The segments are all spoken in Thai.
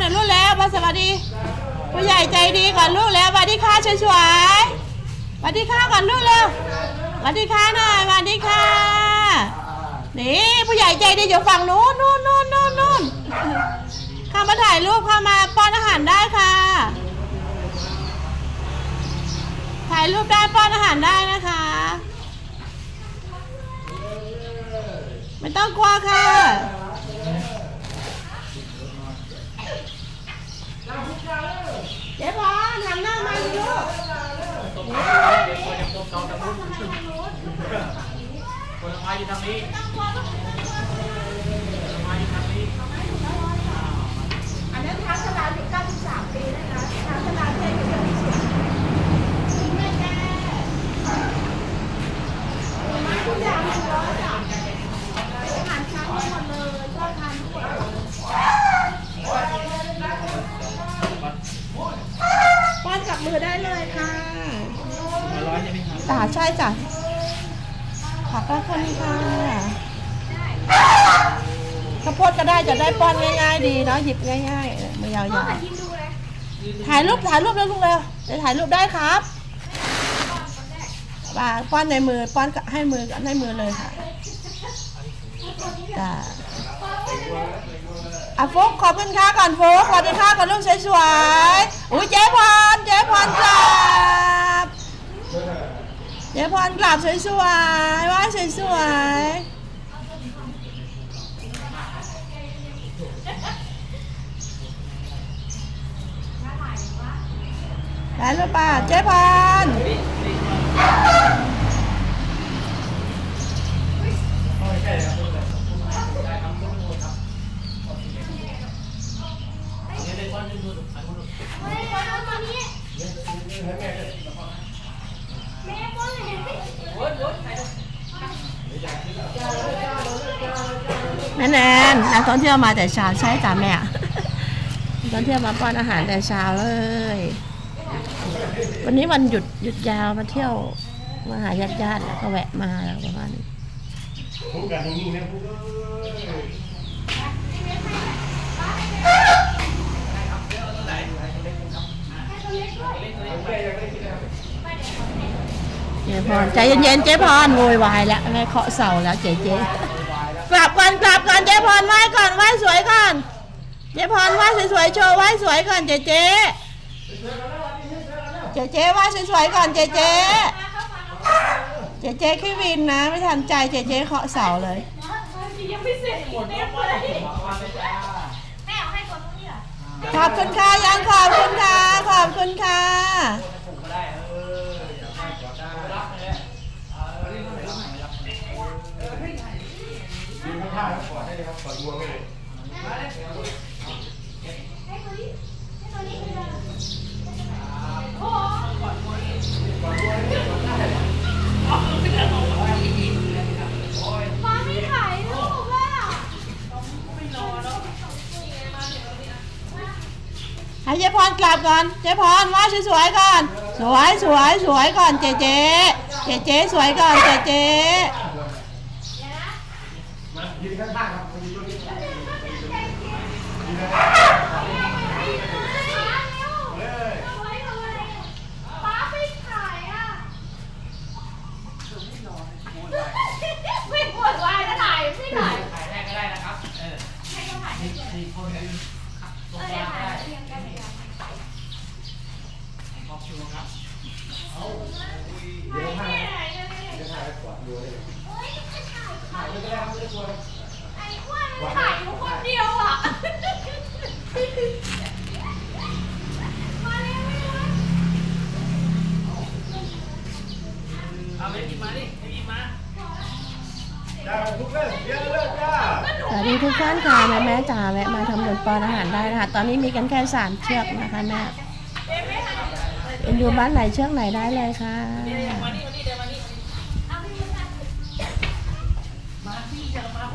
หน่อยลูกแล้วมาสวัสดีผู้ใหญ่ใจดีก่อนลูกแล้วสวัสดีค่ะสวยๆสวัสดีค่ะก่อนลูกเร็วสวัสดีค่ะหน่อยสวัสดีค่ะนี่ผู้ใหญ่ใจดีอยู่ฝั่งนู้นนู้นนู้นนู้นนู้นข้ามาถ่ายรูปข้ามาป้อนอาหารได้ค่ะ ถ่ายรูปได้ป้อนอาหารได้นะคะ ไม่ต้องกลัวค่ะ เจ๊พรทำหน้ามาดูลูกผลไม้อยู่ทางนี้ผลไม้อยู่ทางนี้ อันนั้นท้าชลาอายุ93 ปีนะคะท้าชลาเทอายุยังไม่สุดแม่แก่ผลไม้ทุกอย่างมันร้อนจ้ะอาหารเช้าหมดเลยชอบทานทุกคนป้อนกับ มือได้เลยค่ะร้อยใช่ไหมครับจ้าใช่จ้ะขอบพระคุณค่ะข้าวโพดก็ได้จะได้ป้อนง่าย ๆ ดีเนาะหยิบง่ายๆมือยาวๆถ่ายรูปถ่ายรูปแล้วลูกเร็วจะถ่ายรูปได้ครับป้าป้อนในมือป้อนให้มือให้มือเลยค่ะจ้า อะโฟกขอบคุณค่ะก่อนโฟกสวัสดีค่ะก่อนลูกสวยๆอุ้ยเจ๊พรเจ๊พรกราบเดี๋ยวพรกลับสวยๆไหว่าสวยๆได้หรือเปล่าเจ๊พร แม่แนนนักท่องเที่ยวมาแต่เช้าใช่จ้ะแม่นักท่องเที่ยวมาป้อนอาหารแต่เช้าเลย วันนี้วันหยุดหยุดยาวมาเที่ยวมาหาญาติญาติๆแล้วก็แวะมาแล้วประมาณนี้พูดกันตรงนี้นะพูด เจ๊พรใจเย็นๆเจ๊พรโวยวายแล้วแม่เคาะเสาแล้วเจ๊เจ๊กลับก่อนกลับก่อนเจ๊พรไหว้ก่อนไหว้สวยก่อนเจ๊พรไหว้สวยๆโชว์ไหว้สวยก่อนเจ๊เจ๊เจ๊เจ๊ไหว้สวยๆก่อนเจ๊เจ๊เจ๊เจ๊ขึ้นวินนะ ไม่ทันใจเจ๊เจ๊เคาะเสาเลยยังไม่เสร็จเต็มเลยแม่เอาให้ตัวนี้เหรอ ขอบคุณค่ะยังขอบคุณค่ะขอบคุณค่ะ ให้เจ๊พรกลับก่อน เจ๊พรว่าสวยๆก่อน สวยสวยสวยก่อนเจ๊เจ๊เจ๊เจ๊สวยก่อนเจ๊เจ๊ยืนข้างๆครับยืนตรงนี้เลย ฟ้าไม่ถ่ายอะไม่ปวดวายนะถ่ายไม่ถ่าย ถ่ายแรกก็ได้นะครับ เออ ให้เขาถ่าย สี่สี่คนยืนตรงกลางก็ได้ขอบคุณครับ เดี๋ยวข้างๆเดี๋ยวข้างๆแล้วกอดงวงให้เลย ถ่ายไม่ได้ไม่ได้กลัวไอ้อ้วนมันถ่ายอยู่คนเดียวอะ มาเร็วไม่รู้เอาไปกินมาดิไปกินมาจ้าทุกเรื่องเยอะเลยจ้าสวัสดีทุกท่านค่ะแม่แม่จ๋าแวะมาทำบุญปอนอาหารได้นะคะตอนนี้มีกันแค่สามเชือกนะคะแม่เป็นอยู่บ้านไหนเชือกไหนได้เลยค่ะ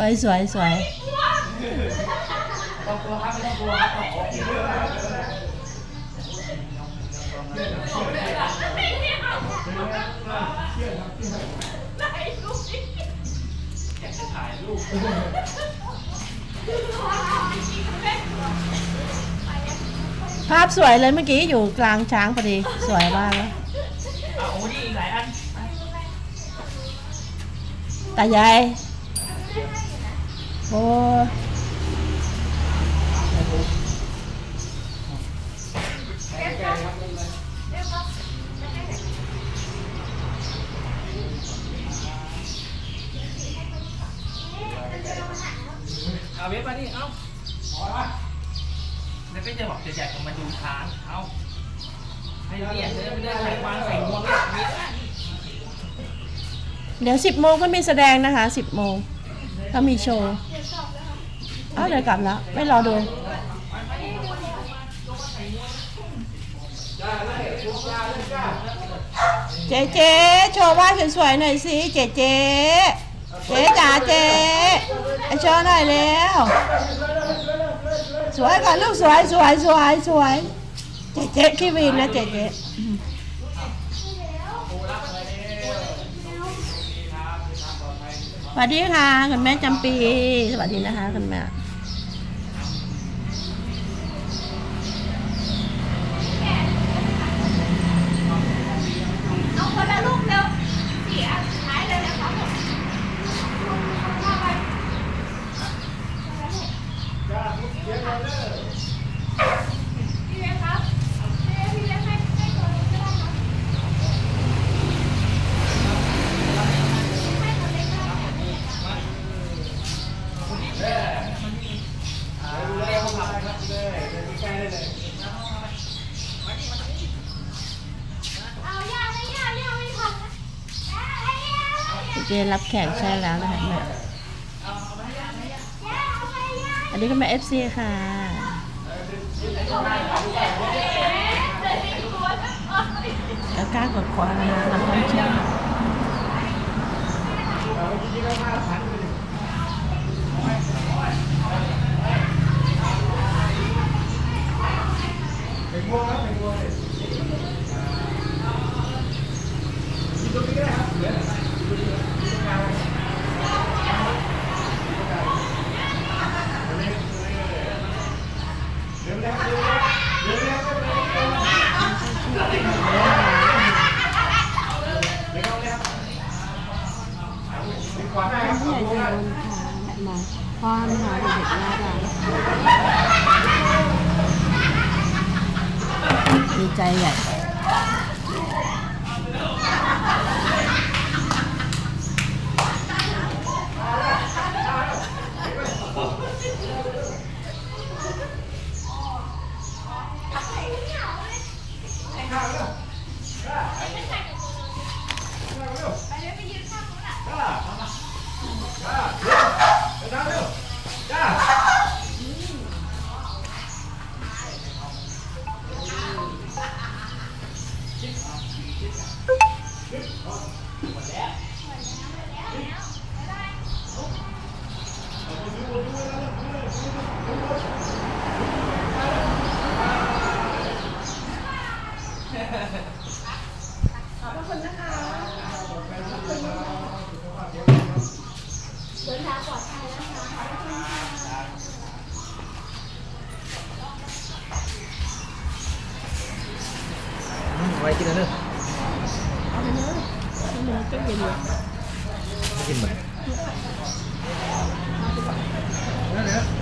วยสวยสวยต้องกลัวครับไม่ต้องกลัวครับโอเคภาพสวยเลยเมื่อกี้อยู่กลางช้างพอดีสวยมากเลยเอาโอ้นี่อีกหลายอันตายาย โอ้เอาเว็บมานี่เอาแล้วก็จะบอกจะแจกมาดูช้างเอาให้เรียนเลยไม่ได้ใส่วางใส่งวงเนี่ยมีเดี๋ยวสิบโมงก็มีแสดงนะคะสิบโมงเขามีโชว์ อ้าวเดี๋ยวกลับแล้ว ไม่รอดูเจ๊เจ๊โชว์ว่าสวยๆหน่อยสิเจ๊เจ๊เจ๊จ๋าเจ๊โชว์หน่อยเร็วสวยก่อนลูกสวยสวยสวยสวยเจ๊เจ๊ขี้วินนะเจ๊เจ๊ วัสดีค่ะ คุณแม่จำปี สวัสดีนะคะ คุณแม่ เอาคนละลูกเร็วสี่อันสุดท้ายเลยนะครับผมว่าไปพี่เล็กครับพี่เล็กพี่เล็กให้ให้ตัวเล็กก็ได้ครับให้ตัวเล็กก็ได้ครับ เรียกเขาขับ เลยเดี๋ยวมีใกล้ได้เลย เอาย่าไม่ย่าย่าไม่ทันนะย่าย่าย่า เจ รับแขกใช่แล้วนะคะแม่ย่ยอันนี้ก็แม่เอฟซีค่ะแล้วกล้ากดขวานะคะลำพันช่างเอาเมื่อกี้ก็ห้าพันไปเลยเป็นวงครับเป็นวงเลยกินตรงนี้ก็ได้ครับเหลือกินตรงนี้กินตรงกลางเดี๋ยวนะครับเดี๋ยวนะครับเดี๋ยวนะครับเดี๋ยวนะครับดีกว่าได้ครับ ผู้ใหญ่ใจ ครับ บุญค่ะ มาพ่อนะคะเด็กๆน่ารักดีใจใหญ่ ไปกินแล้เนอะเอาไปเลยก็นเลยนไหนั่นแหละ